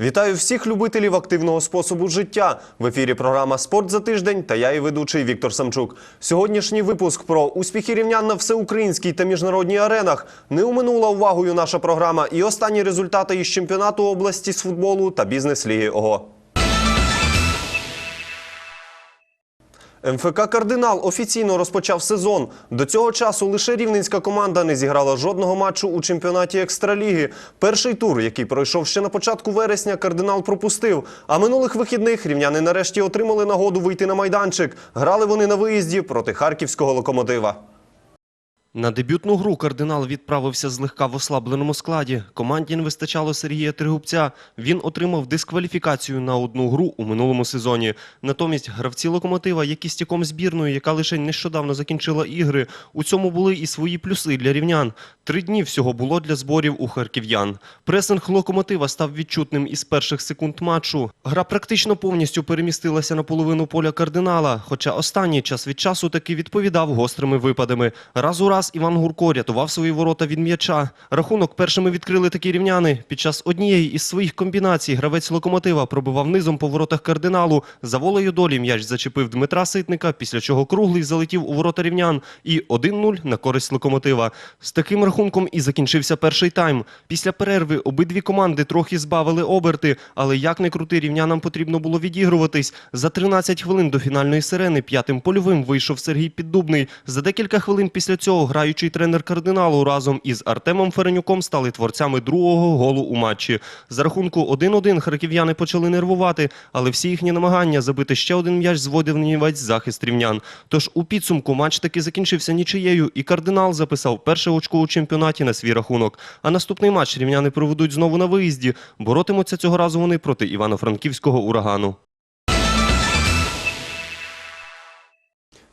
Вітаю всіх любителів активного способу життя. В ефірі програма Спорт за тиждень та я і ведучий Віктор Самчук. Сьогоднішній випуск про успіхи рівнян на всеукраїнській та міжнародній аренах. Не уминула увагою наша програма і останні результати із чемпіонату області з футболу та бізнес-ліги ОГО. МФК Кардинал офіційно розпочав сезон. До цього часу лише рівненська команда не зіграла жодного матчу у чемпіонаті екстраліги. Перший тур, який пройшов ще на початку вересня, кардинал пропустив. А минулих вихідних рівняни нарешті отримали нагоду вийти на майданчик. Грали вони на виїзді проти харківського локомотива. На дебютну гру кардинал відправився злегка в ослабленому складі. Команді не вистачало Сергія Тригубця. Він отримав дискваліфікацію на одну гру у минулому сезоні. Натомість гравці локомотива, які стіком збірної, яка лише нещодавно закінчила ігри, у цьому були і свої плюси для рівнян. Три дні всього було для зборів у харків'ян. Пресинг локомотива став відчутним із перших секунд матчу. Гра практично повністю перемістилася на половину поля кардинала, хоча останній час від часу таки відповідав гострими випадами. Раз у раз Іван Гурко рятував свої ворота від м'яча. Рахунок першими відкрили такі рівняни. Під час однієї із своїх комбінацій гравець локомотива пробивав низом по воротах кардиналу. За волею долі м'яч зачепив Дмитра Ситника, після чого круглий залетів у ворота рівнян. І 1-0 на користь локомотива. З таким рахунком і закінчився перший тайм. Після перерви обидві команди трохи збавили оберти, але як не крути, рівнянам потрібно було відігруватись. За 13 хвилин до фінальної сирени п'ятим польовим вийшов Сергій Піддубний. За декілька хвилин після цього граючий тренер кардиналу разом із Артемом Ференюком стали творцями другого голу у матчі. За рахунку 1-1 харків'яни почали нервувати, але всі їхні намагання забити ще один м'яч зводив нівець захист рівнян. Тож у підсумку матч таки закінчився нічиєю, і кардинал записав перше очко у чемпіонаті на свій рахунок. А наступний матч рівняни проведуть знову на виїзді. Боротимуться цього разу вони проти Івано-Франківського урагану.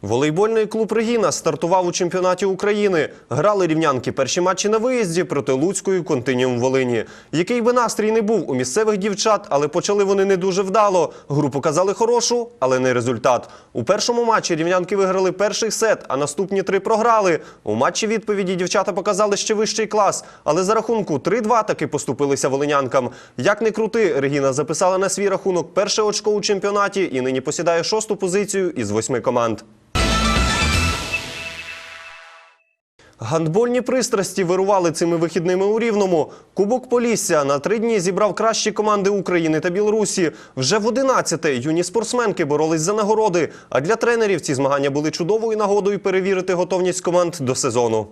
Волейбольний клуб Регіна стартував у чемпіонаті України. Грали рівнянки перші матчі на виїзді проти Луцької континіум Волині. Який би настрій не був у місцевих дівчат, але почали вони не дуже вдало. Гру показали хорошу, але не результат. У першому матчі рівнянки виграли перший сет, а наступні три програли. У матчі відповіді дівчата показали ще вищий клас, але за рахунку 3-2 таки поступилися волинянкам. Як не крути, Регіна записала на свій рахунок перше очко у чемпіонаті і нині посідає шосту позицію із восьми команд. Гандбольні пристрасті вирували цими вихідними у Рівному. Кубок Полісся на три дні зібрав кращі команди України та Білорусі. Вже в 11-те юні спортсменки боролись за нагороди. А для тренерів ці змагання були чудовою нагодою перевірити готовність команд до сезону.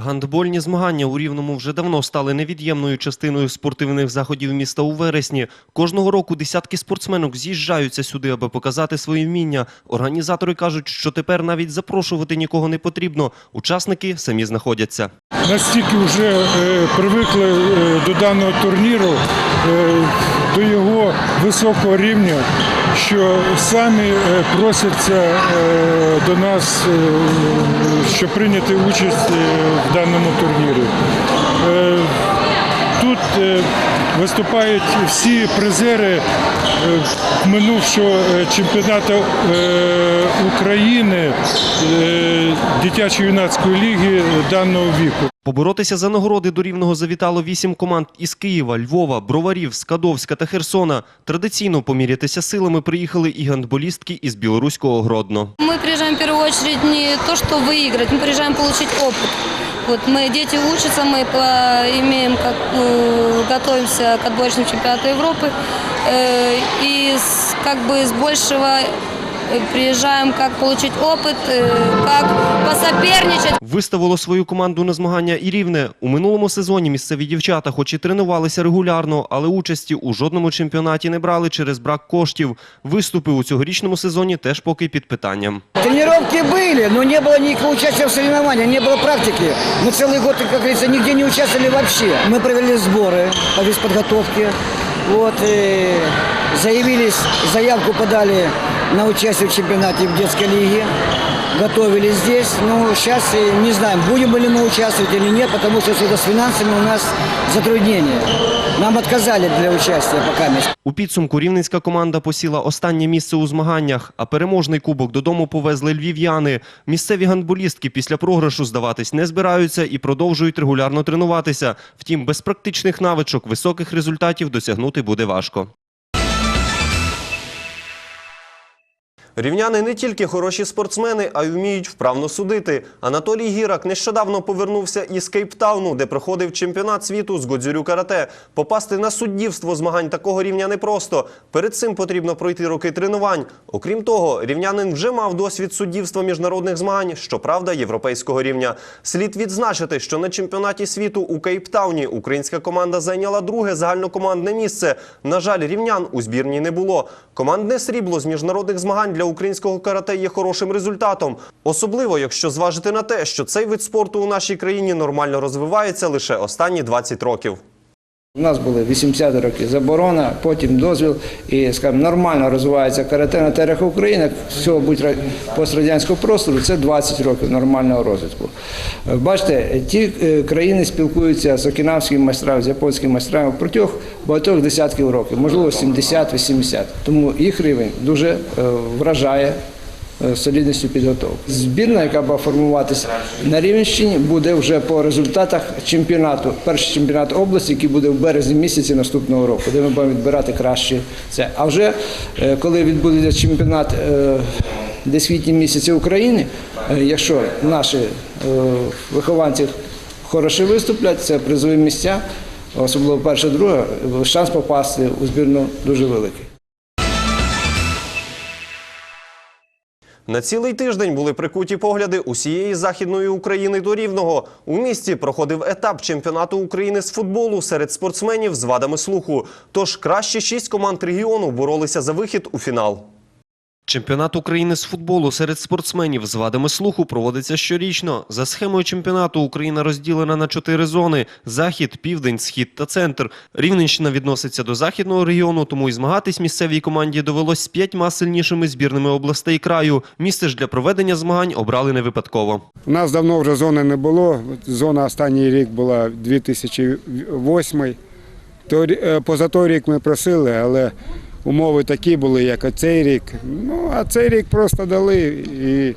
Гандбольні змагання у Рівному вже давно стали невід'ємною частиною спортивних заходів міста у вересні. Кожного року десятки спортсменок з'їжджаються сюди, аби показати свої вміння. Організатори кажуть, що тепер навіть запрошувати нікого не потрібно. Учасники самі знаходяться. настільки вже е, привикли е, до даного турніру, е, до його високого рівня, що самі е, просяться е, до нас, е, щоб прийняти участь в даному турнірі. Тут виступають всі призери е, минувшого е, чемпіонату е, України е, дитячо-юнацької ліги даного віку. Поборотися за нагороди до рівного завітало вісім команд із Києва, Львова, Броварів, Скадовська та Херсона. Традиційно помірятися силами приїхали і гандболістки із білоруського Гродно. Мы приезжаем в первую очередь не то, что выиграть, мы приезжаем получить опыт. Вот мы дети учатся, мы по- имеем, как, э, готовимся к отборочным чемпионату Европы. Э, и с- как бы с большего э, приезжаем, как получить опыт, э, как посоперничать. Виставило свою команду на змагання і рівне. У минулому сезоні місцеві дівчата, хоч і тренувалися регулярно, але участі у жодному чемпіонаті не брали через брак коштів. Виступи у цьогорічному сезоні теж поки під питанням. Тренировки были, но не было никакого участия в соревнованиях, не было практики. Мы целый год, как говорится, нигде не участвовали вообще. Мы провели сборы по физподготовке. Вот, и заявились, заявку подали на участие в чемпионате в детской лиге. Готовились здесь. Ну, сейчас не знаем, будем ли мы участвовать или нет, потому что с финансами у нас затруднения. Нам отказали для участия пока. У підсумку рівненська команда посіла останнє місце у змаганнях, а переможний кубок додому повезли львів'яни. Місцеві гандболістки після програшу здаватись не збираються і продовжують регулярно тренуватися. Втім, без практичних навичок високих результатів досягнути буде важко. Рівняни не тільки хороші спортсмени, а й вміють вправно судити. Анатолій Гірак нещодавно повернувся із Кейптауну, де проходив чемпіонат світу з Годзюрю карате. Попасти на суддівство змагань такого рівня непросто. Перед цим потрібно пройти роки тренувань. Окрім того, рівнянин вже мав досвід суддівства міжнародних змагань, щоправда, європейського рівня. Слід відзначити, що на чемпіонаті світу у Кейптауні українська команда зайняла друге загальнокомандне місце. На жаль, рівнян у збірні не було. Командне срібло з міжнародних змагань для українського карате є хорошим результатом. Особливо, якщо зважити на те, що цей вид спорту у нашій країні нормально розвивається лише останні 20 років. У нас були 80 роки заборона, потім дозвіл і скажімо, нормально розвивається карате на теренах України. Всього будь пострадянського простору це 20 років нормального розвитку. Е, Бачите, ті е, країни спілкуються з окінавськими майстрами, з японськими майстрами протягом багатьох десятків років, можливо 70-80. Тому їх рівень дуже е, вражає солідністю підготовки. Збірна, яка буде формуватися на Рівненщині, буде вже по результатах чемпіонату, перший чемпіонат області, який буде в березні місяці наступного року, де ми будемо відбирати кращі це. А вже е, коли відбудеться чемпіонат е, десь квітні місяці України, е, якщо наші е, вихованці хороше виступлять, це призові місця, особливо перше, друге, шанс попасти у збірну дуже великий. На цілий тиждень були прикуті погляди усієї західної України до Рівного. У місті проходив етап чемпіонату України з футболу серед спортсменів з вадами слуху. Тож кращі шість команд регіону боролися за вихід у фінал. Чемпіонат України з футболу серед спортсменів з вадами слуху проводиться щорічно. За схемою чемпіонату Україна розділена на чотири зони: захід, південь, схід та центр. Рівненщина відноситься до західного регіону, тому і змагатись місцевій команді довелось з п'ятьма сильнішими збірними областей краю. Місце ж для проведення змагань обрали не випадково. У нас давно вже зони не було. Зона останній рік була 2008. То, е, поза той рік ми просили, але умови такі були, як оцей рік. Ну, а цей рік просто дали і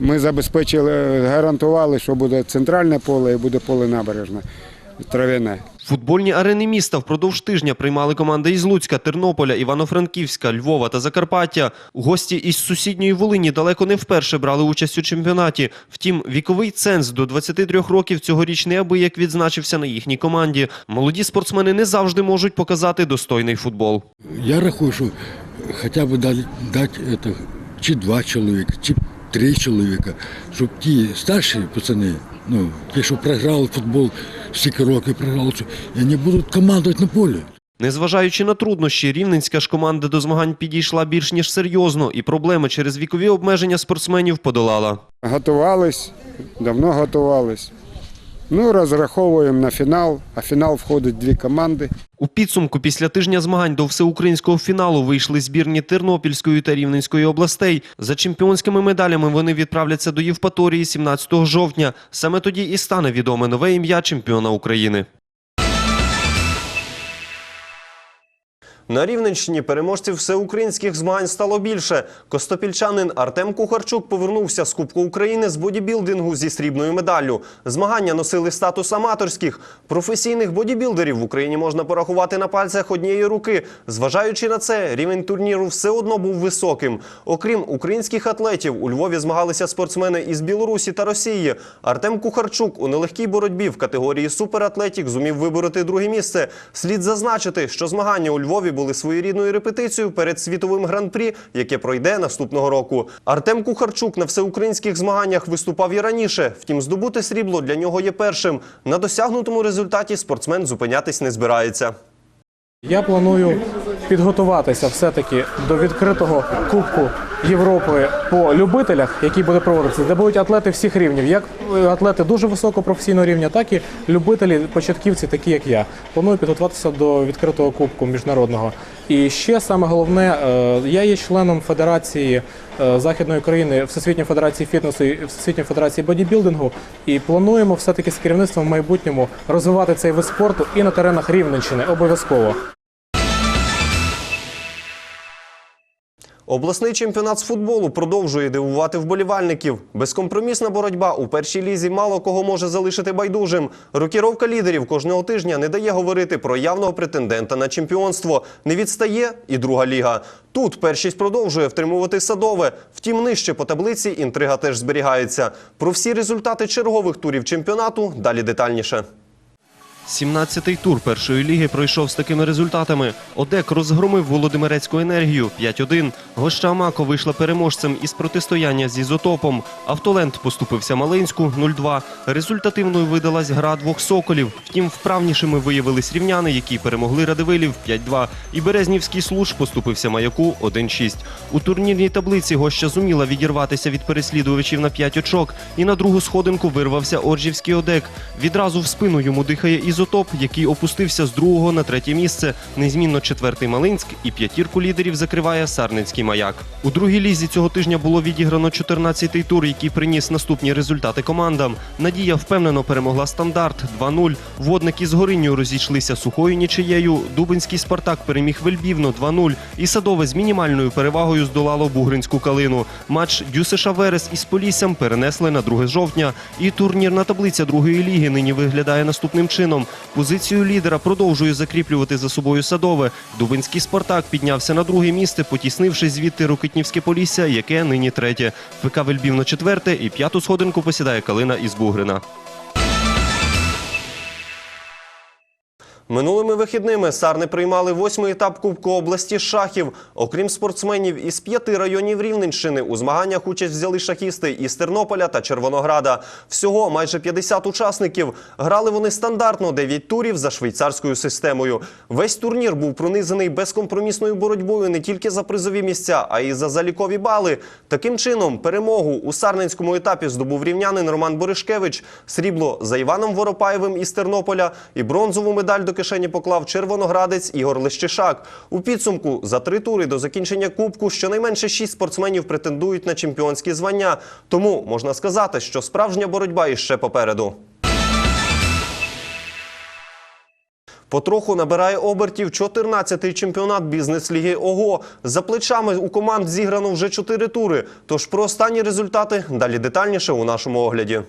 ми забезпечили, гарантували, що буде центральне поле і буде поле набережне, трав'яне. Футбольні арени міста впродовж тижня приймали команди із Луцька, Тернополя, Івано-Франківська, Львова та Закарпаття. Гості із сусідньої Волині далеко не вперше брали участь у чемпіонаті. Втім, віковий ценз до 23 років цьогоріч неабияк відзначився на їхній команді. Молоді спортсмени не завжди можуть показати достойний футбол. Я рахую, що хоча б дати, дати чи два чоловіка, чи три чоловіка, щоб ті старші пацани, ну, ті, що програли футбол, стільки років програли, і вони будуть командувати на полі. Незважаючи на труднощі, рівненська ж команда до змагань підійшла більш ніж серйозно, і проблеми через вікові обмеження спортсменів подолала. Готувались, давно готувались. Ну, розраховуємо на фінал, а фінал входить дві команди. У підсумку після тижня змагань до всеукраїнського фіналу вийшли збірні Тернопільської та Рівненської областей. За чемпіонськими медалями вони відправляться до Євпаторії 17 жовтня. Саме тоді і стане відоме нове ім'я чемпіона України. На Рівненщині переможців всеукраїнських змагань стало більше. Костопільчанин Артем Кухарчук повернувся з Кубку України з бодібілдингу зі срібною медаллю. Змагання носили статус аматорських. Професійних бодібілдерів в Україні можна порахувати на пальцях однієї руки. Зважаючи на це, рівень турніру все одно був високим. Окрім українських атлетів, у Львові змагалися спортсмени із Білорусі та Росії. Артем Кухарчук у нелегкій боротьбі в категорії суператлетік зумів вибороти друге місце. Слід зазначити, що змагання у Львові були своєрідною репетицією перед світовим гран-прі, яке пройде наступного року. Артем Кухарчук на всеукраїнських змаганнях виступав і раніше. Втім, здобути срібло для нього є першим. На досягнутому результаті спортсмен зупинятись не збирається. Я планую підготуватися все-таки до відкритого кубку Європи по любителях, який буде проводитися, де будуть атлети всіх рівнів, як е, атлети дуже високого професійного рівня, так і любителі, початківці, такі як я. Планую підготуватися до відкритого кубку міжнародного. І ще саме головне, е, я є членом Федерації е, Західної України, Всесвітньої Федерації фітнесу і Всесвітньої Федерації бодібілдингу. І плануємо все-таки з керівництвом в майбутньому розвивати цей вид спорту і на теренах Рівненщини обов'язково. Обласний чемпіонат з футболу продовжує дивувати вболівальників. Безкомпромісна боротьба у першій лізі мало кого може залишити байдужим. Рокіровка лідерів кожного тижня не дає говорити про явного претендента на чемпіонство. Не відстає і друга ліга. Тут першість продовжує втримувати садове. Втім, нижче по таблиці інтрига теж зберігається. Про всі результати чергових турів чемпіонату далі детальніше. 17-й тур першої ліги пройшов з такими результатами. Одек розгромив Володимирецьку енергію 5-1. Гоща Мако вийшла переможцем із протистояння з ізотопом. Автоленд поступився Малинську 0-2. Результативною видалась гра двох соколів. Втім, вправнішими виявились рівняни, які перемогли Радивилів 5-2. І Березнівський служ поступився маяку 1-6. У турнірній таблиці гоща зуміла відірватися від переслідувачів на 5 очок. І на другу сходинку вирвався Оржівський Одек. Відразу в спину йому дихає ізотоп, який опустився з другого на третє місце. Незмінно четвертий Малинськ і п'ятірку лідерів закриває Сарницький маяк. У другій лізі цього тижня було відіграно 14-й тур, який приніс наступні результати командам. Надія впевнено перемогла стандарт 2-0. Водники з Горинню розійшлися сухою нічиєю. Дубинський Спартак переміг Вельбівно 2-0. І садове з мінімальною перевагою здолало Бугринську калину. Матч Дюсиша Верес із Поліссям перенесли на 2 жовтня. І турнірна таблиця другої ліги нині виглядає наступним чином. Позицію лідера продовжує закріплювати за собою садове. Дубинський Спартак піднявся на друге місце, потіснивши звідти Рокитнівське Полісся, яке нині третє. ФК Вельбівно четверте і п'яту сходинку посідає Калина із Бугрина. Минулими вихідними Сарни приймали восьмий етап Кубку області шахів. Окрім спортсменів із п'яти районів Рівненщини, у змаганнях участь взяли шахісти із Тернополя та Червонограда. Всього майже 50 учасників. Грали вони стандартно 9 турів за швейцарською системою. Весь турнір був пронизаний безкомпромісною боротьбою не тільки за призові місця, а й за залікові бали. Таким чином, перемогу у сарненському етапі здобув рівнянин Роман Боришкевич. Срібло за Іваном Воропаєвим із Тернополя і бронзову медаль до кишені поклав червоноградець Ігор Лещишак. У підсумку за три тури до закінчення кубку щонайменше шість спортсменів претендують на чемпіонські звання. Тому можна сказати, що справжня боротьба іще попереду. Потроху набирає обертів 14-й чемпіонат бізнес-ліги ОГО. За плечами у команд зіграно вже 4 тури. Тож про останні результати далі детальніше у нашому огляді.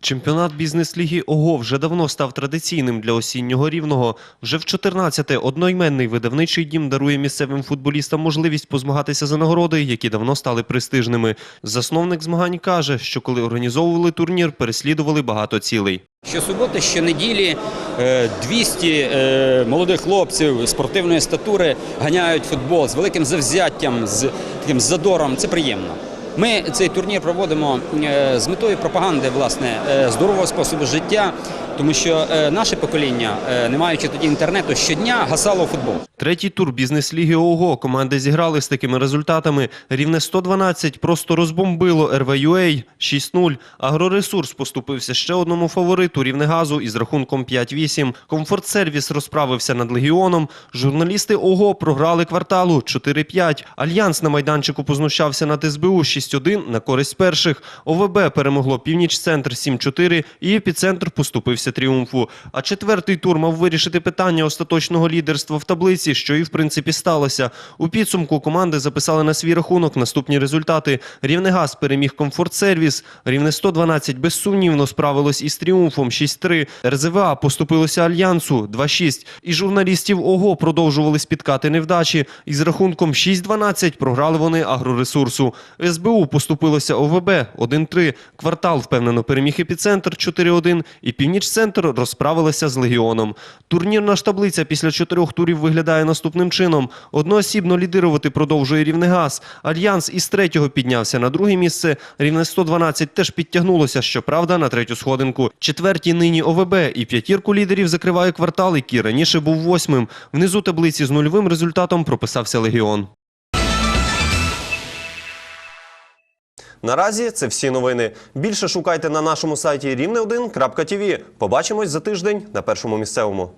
Чемпіонат бізнес-ліги ОГО вже давно став традиційним для осіннього рівного. Вже в 14-те одноіменний видавничий дім дарує місцевим футболістам можливість позмагатися за нагороди, які давно стали престижними. Засновник змагань каже, що коли організовували турнір, переслідували багато цілей. Щосуботи, щонеділі е, 200 е, молодих хлопців спортивної статури ганяють футбол з великим завзяттям, з таким задором. Це приємно. Ми цей турнір проводимо е, з метою пропаганди власне е, здорового способу життя, тому що е, наше покоління, е, не маючи тоді інтернету, щодня гасало футбол. Третій тур бізнес-ліги ОГО команди зіграли з такими результатами. Рівне 112 просто розбомбило РВЮА 6-0. Агроресурс поступився ще одному фавориту Рівнегазу із рахунком 5-8. Комфорт-сервіс розправився над Легіоном. Журналісти ОГО програли кварталу 4-5. Альянс на майданчику познущався над СБУ 6-1 на користь перших. ОВБ перемогло Північ-центр 7-4 і епіцентр поступився тріумфу. А четвертий тур мав вирішити питання остаточного лідерства в таблиці, що і в принципі сталося. У підсумку команди записали на свій рахунок наступні результати. Рівнегаз переміг Комфорт-сервіс. Рівне 112 безсумнівно справилось із тріумфом 6-3. РЗВА поступилося Альянсу 2-6. І журналістів ОГО продовжували спіткати невдачі. Із рахунком 6-12 програли вони агроресурсу. СБУ поступилося ОВБ 1-3. Квартал впевнено переміг епіцентр 4-1. І Північ-центр розправилася з Легіоном. Турнірна ж таблиця після чотирьох турів виглядає наступним чином. Одноосібно лідирувати продовжує Рівнегаз. Альянс із третього піднявся на друге місце. Рівне 112 теж підтягнулося, щоправда, на третю сходинку. Четверті нині ОВБ і п'ятірку лідерів закриває квартал, який раніше був восьмим. Внизу таблиці з нульовим результатом прописався Легіон. Наразі це всі новини. Більше шукайте на нашому сайті рівне1.tv. Побачимось за тиждень на першому місцевому.